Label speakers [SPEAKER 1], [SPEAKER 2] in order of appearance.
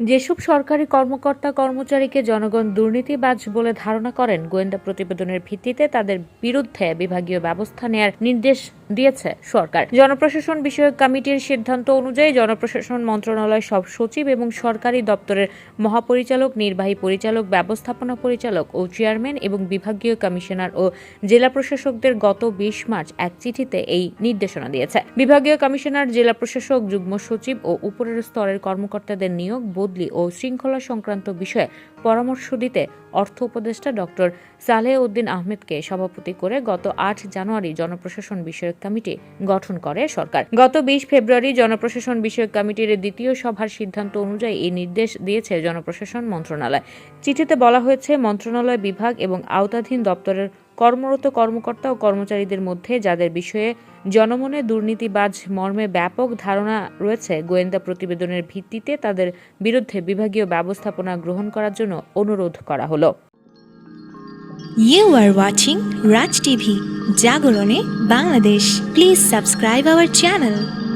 [SPEAKER 1] যেসব সরকারি কর্মকর্তা, কর্মচারীকে জনগণ দুর্নীতিবাজ বলে ধারণা করেন, গোয়েন্দা প্রতিবেদনের ভিত্তিতে তাদের বিরুদ্ধে বিভাগীয় ব্যবস্থা নেয়ার নির্দেশ দিয়েছে সরকার। জনপ্রশাসন বিষয়ক কমিটির সিদ্ধান্ত অনুযায়ী জনপ্রশাসন মন্ত্রণালয় সব সচিব এবং সরকারি দপ্তরের মহাপরিচালক, নির্বাহী পরিচালক, ব্যবস্থাপনা পরিচালক ও চেয়ারম্যান এবং বিভাগীয় কমিশনার ও জেলা প্রশাসকদের গত বিশ মার্চ এক চিঠিতে এই নির্দেশনা দিয়েছে। বিভাগীয় কমিশনার, জেলা প্রশাসক, যুগ্ম সচিব ও উপরের স্তরের কর্মকর্তাদের নিয়োগ, বদলি ও শৃঙ্খলা সংক্রান্ত বিষয়ে পরামর্শ দিতে অর্থ উপদেষ্টা ডক্টর সালেহ উদ্দিন আহমেদকে সভাপতি করে গত আট জানুয়ারি জনপ্রশাসন বিষয়ক কমিটি গঠন করে সরকার। গত বিশ ফেব্রুয়ারি জনপ্রশাসন বিষয়ক কমিটির দ্বিতীয় সভার সিদ্ধান্ত অনুযায়ী এই নির্দেশ দিয়েছে জনপ্রশাসন মন্ত্রণালয়। চিঠিতে বলা হয়েছে মন্ত্রণালয় বিভাগ এবং আওতাধীন দপ্তরের কর্মরত কর্মকর্তা ও কর্মচারীদের মধ্যে যাদের বিষয়ে জনমনে দুর্নীতিবাজ মর্মে ব্যাপক ধারণা রয়েছে গোয়েন্দা প্রতিবেদনের ভিত্তিতে তাদের বিরুদ্ধে বিভাগীয় ব্যবস্থাপনা গ্রহণ করার জন্য অনুরোধ করা হলো।
[SPEAKER 2] You are watching Raj TV, Jagorone, Bangladesh. Please subscribe our channel.